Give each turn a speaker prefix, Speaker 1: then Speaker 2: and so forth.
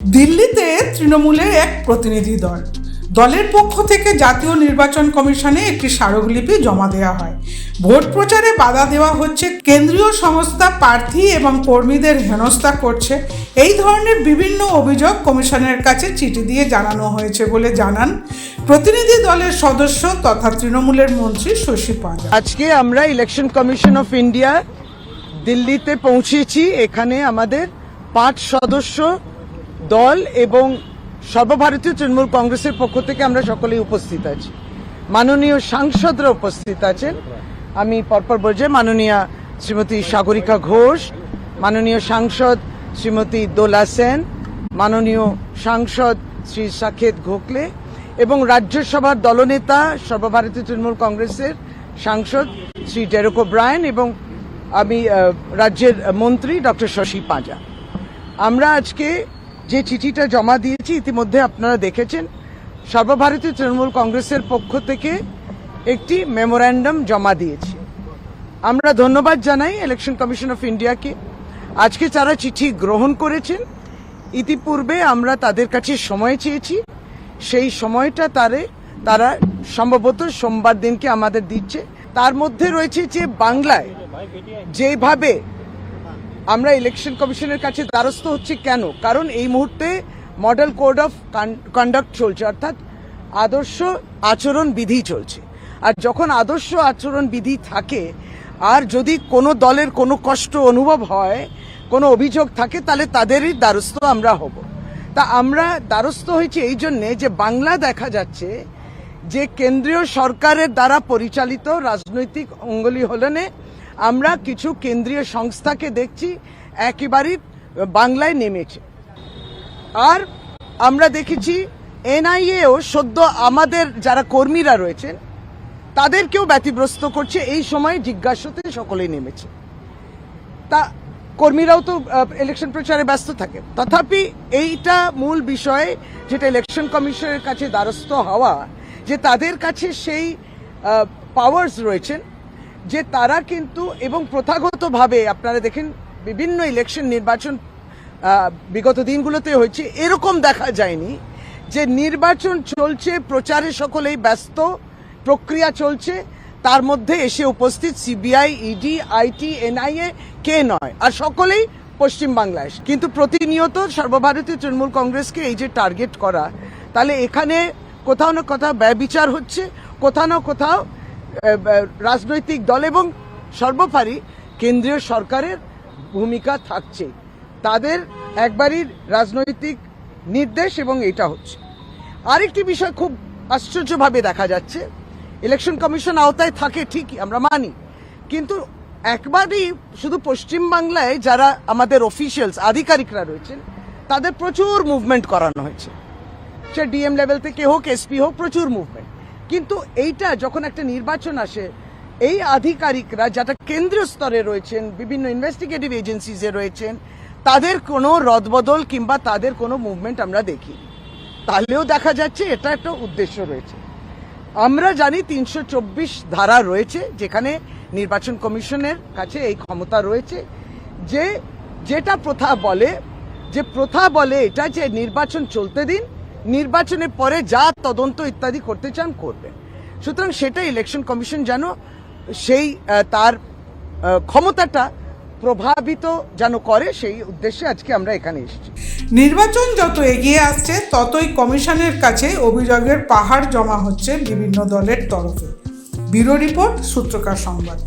Speaker 1: দিল্লিতে তৃণমূলের এক প্রতিনিধি দল। দলের পক্ষ থেকে জাতীয় নির্বাচন কমিশনে একটি স্মারকলিপি জমা দেওয়া হয়। ভোট প্রচারে বাধা দেওয়া হচ্ছে কেন্দ্রীয় সংস্থা প্রার্থী এবং কর্মীদের হেনস্থা করছে। এই ধরনের বিভিন্ন অভিযোগ কমিশনের কাছে চিঠি দিয়ে জানানো হয়েছে বলে জানান প্রতিনিধি দলের সদস্য তথা তৃণমূলের মন্ত্রী শশী পাঁজা।
Speaker 2: আজকে আমরা ইলেকশন কমিশন অফ ইন্ডিয়া দিল্লিতে পৌঁছেছি। এখানে আমাদের পাঁচ সদস্য দল এবং সর্বভারতীয় তৃণমূল কংগ্রেসের পক্ষ থেকে আমরা সকলেই উপস্থিত আছি। মাননীয় সাংসদরা উপস্থিত আছেন। আমি পরপর বলছি মাননীয় শ্রীমতী সাগরিকা ঘোষ, মাননীয় সাংসদ শ্রীমতী দোলা সেন, মাননীয় সাংসদ শ্রী সাকেত গোখলে এবং রাজ্যসভার দলনেতা সর্বভারতীয় তৃণমূল কংগ্রেসের সাংসদ শ্রী ডেরোকো ব্রায়ন এবং আমি রাজ্যের মন্ত্রী ডক্টর শশী পাঁজা। আমরা আজকে যে চিঠিটা জমা দিয়েছি ইতিমধ্যে আপনারা দেখেছেন, সর্বভারতীয় তৃণমূল কংগ্রেসের পক্ষ থেকে একটি মেমোরান্ডাম জমা দিয়েছি। আমরা ধন্যবাদ জানাই ইলেকশন কমিশন অফ ইন্ডিয়াকে। আজকে যারা চিঠি গ্রহণ করেছেন, ইতিপূর্বে আমরা তাদের কাছে সময় চেয়েছি। সেই সময়টা তারে, তারা সম্ভবত সোমবার দিনকে আমাদের দিচ্ছে। তার মধ্যে রয়েছে যে বাংলায় যেভাবে আমরা ইলেকশন কমিশনের কাছে দ্বারস্থ হচ্ছে কেন? কারণ এই মুহূর্তে মডেল কোড অফ কন্ডাক্ট চলছে, অর্থাৎ আদর্শ আচরণ বিধি চলছে। আর যখন আদর্শ আচরণ বিধি থাকে, আর যদি কোনো দলের কোনো কষ্ট অনুভব হয়, কোনো অভিযোগ থাকে, তাহলে তাদেরই দ্বারস্থ আমরা হব। তা আমরা দ্বারস্থ হয়েছি এই জন্যে যে বাংলা দেখা যাচ্ছে যে কেন্দ্রীয় সরকারের দ্বারা পরিচালিত রাজনৈতিক অঙ্গলি হলনে আমরা কিছু কেন্দ্রীয় সংস্থাকে দেখছি, একেবারেই বাংলায় নেমেছে। আর আমরা দেখেছি, এনআইএও সদ্য আমাদের যারা কর্মীরা রয়েছেন, তাদেরকেও ব্যতিগ্রস্ত করছে, এই সময় জিজ্ঞাসাতে সকলেই নেমেছে। তা কর্মীরাও তো ইলেকশন প্রচারে ব্যস্ত থাকে। তথাপি এইটা মূল বিষয়ে, যেটা ইলেকশন কমিশনের কাছে দ্বারস্থ হওয়া, যে তাদের কাছে সেই পাওয়ার্স রয়েছেন যে তারা কিন্তু এবং প্রথাগতভাবে আপনারা দেখেন বিভিন্ন ইলেকশন নির্বাচন বিগত দিনগুলোতে হয়েছে, এরকম দেখা যায়নি যে নির্বাচন চলছে, প্রচারে সকলেই ব্যস্ত, প্রক্রিয়া চলছে, তার মধ্যে এসে উপস্থিত সিবিআই ইডি আইটি এনআইএ কে নয়, আর সকলেই পশ্চিম বাংলায়। কিন্তু প্রতিনিয়ত সর্বভারতীয় তৃণমূল কংগ্রেসকে এই যে টার্গেট করা, তাহলে এখানে কোথাও না কোথাও ব্যয়বিচার হচ্ছে, কোথাও না কোথাও রাজনৈতিক দল এবং সর্বোপরি কেন্দ্রীয় সরকারের ভূমিকা থাকছে। তাদের একবারই রাজনৈতিক নির্দেশ এবং এটা হচ্ছে। আরেকটি বিষয় খুব আশ্চর্যভাবে দেখা যাচ্ছে, ইলেকশন কমিশন আওতায় থাকে ঠিকই, আমরা মানি। কিন্তু একবারই শুধু পশ্চিম বাংলায় যারা আমাদের অফিসিয়ালস আধিকারিকরা রয়েছেন, তাদের প্রচুর মুভমেন্ট করানো হয়েছে। সে ডিএম লেভেল থেকে হোক এসপি হোক, প্রচুর মুভমেন্ট কিন্তু এইটা যখন একটা নির্বাচন আসে, এই আধিকারিকরা যারা কেন্দ্রীয় স্তরে রয়েছেন, বিভিন্ন ইনভেস্টিগেটিভ এজেন্সিজে রয়েছেন, তাদের কোনো রদবদল কিংবা তাদের কোনো মুভমেন্ট আমরা দেখি তাহলেও দেখা যাচ্ছে এটা একটা উদ্দেশ্য রয়েছে। আমরা জানি তিনশো চব্বিশ ধারা রয়েছে, যেখানে নির্বাচন কমিশনের কাছে এই ক্ষমতা রয়েছে, যে যেটা প্রথা বলে, যে প্রথা বলে এটা যে নির্বাচন চলতে দিন নির্বাচনের পরে যা তদন্ত ইত্যাদি করতে চান, করবেন। সুতরাং সেটা ইলেকশন কমিশন যেন সেই তার ক্ষমতাটা প্রভাবিত যেন করে, সেই উদ্দেশ্যে আজকে আমরা এখানে এসেছি।
Speaker 1: নির্বাচন যত এগিয়ে আসছে, ততই কমিশনের কাছে অভিযোগের পাহাড় জমা হচ্ছে বিভিন্ন দলের তরফে। ব্যুরো রিপোর্ট সূত্রকার সংবাদ।